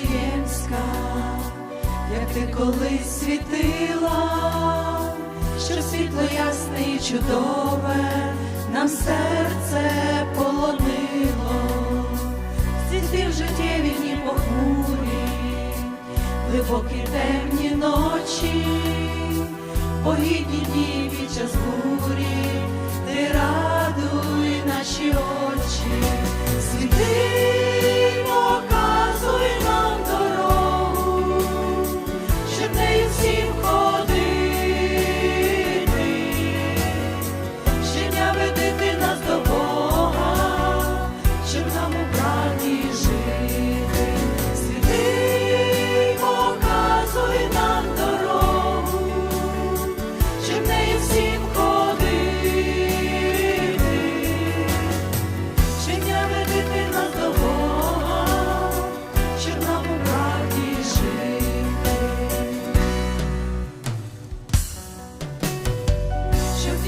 Вифлеємська, як ти колись світила, що світло ясне і чудове, нам серце полонило, світів життєві дні похмурі, глибокі темні ночі, погідні дні під час бурі, ти рад.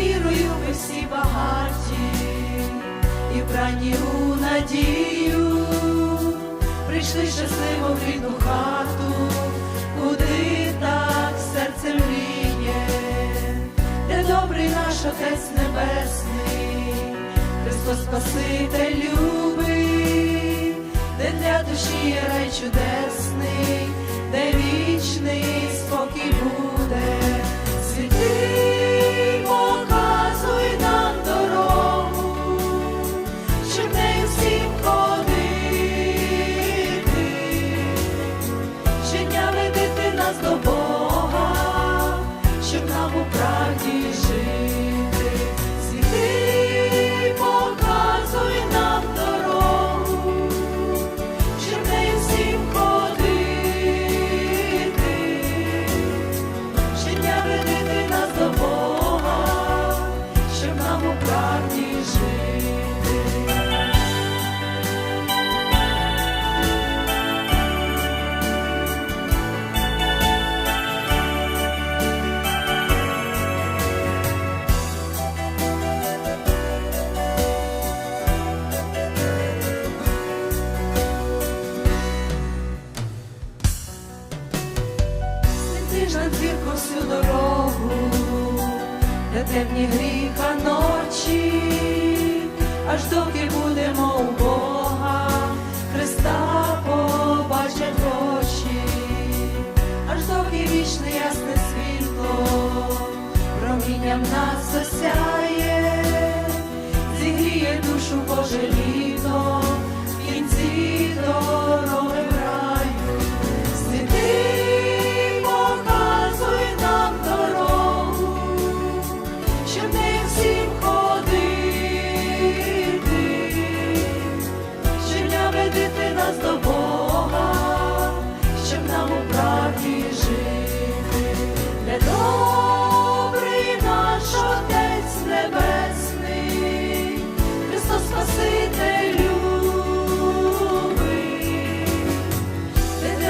Вірою ми всі багаті і вбрані надію, прийшли щасливо в рідну хату, куди так серце мріє, де добрий наш Отець Небесний, Христос Спаситель любий, де для душі є рай чудесний, де вічний спокій буде. Світи, нас до Бога, щоб нам у правді жити. Зірку всю дорогу, де темні гріха ночі, аж доки будемо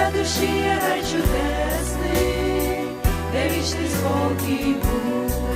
для душі рай чудесний, де вічний спокій буде.